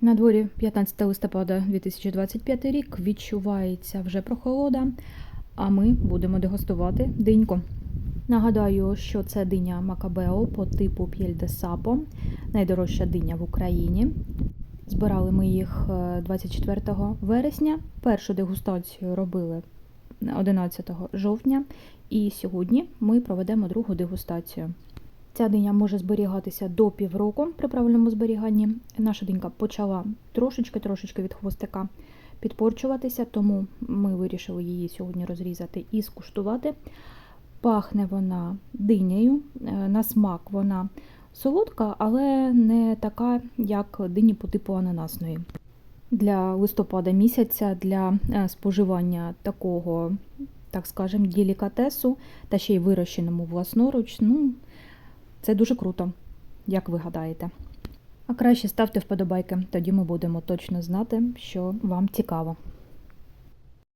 На дворі 15 листопада 2025 рік відчувається вже прохолода, а ми будемо дегустувати диньку. Нагадаю, що це диня Макабео по типу П'єль де Сапо, найдорожча диня в Україні. Збирали ми їх е, 24 вересня. Першу дегустацію робили 11 жовтня, і сьогодні ми проведемо другу дегустацію. Ця диня може зберігатися до півроку при правильному зберіганні. Наша динька почала трошечки-трошечки від хвостика підпорчуватися, тому ми вирішили її сьогодні розрізати і скуштувати. Пахне вона динею, е, на смак вона солодка, але не така, як дині по типу ананасної. Для листопада місяця для е, споживання такого, так скажемо, делікатесу та ще й вирощеному власноруч, ну, це дуже круто, як ви гадаєте. А краще ставте вподобайки, тоді ми будемо точно знати, що вам цікаво.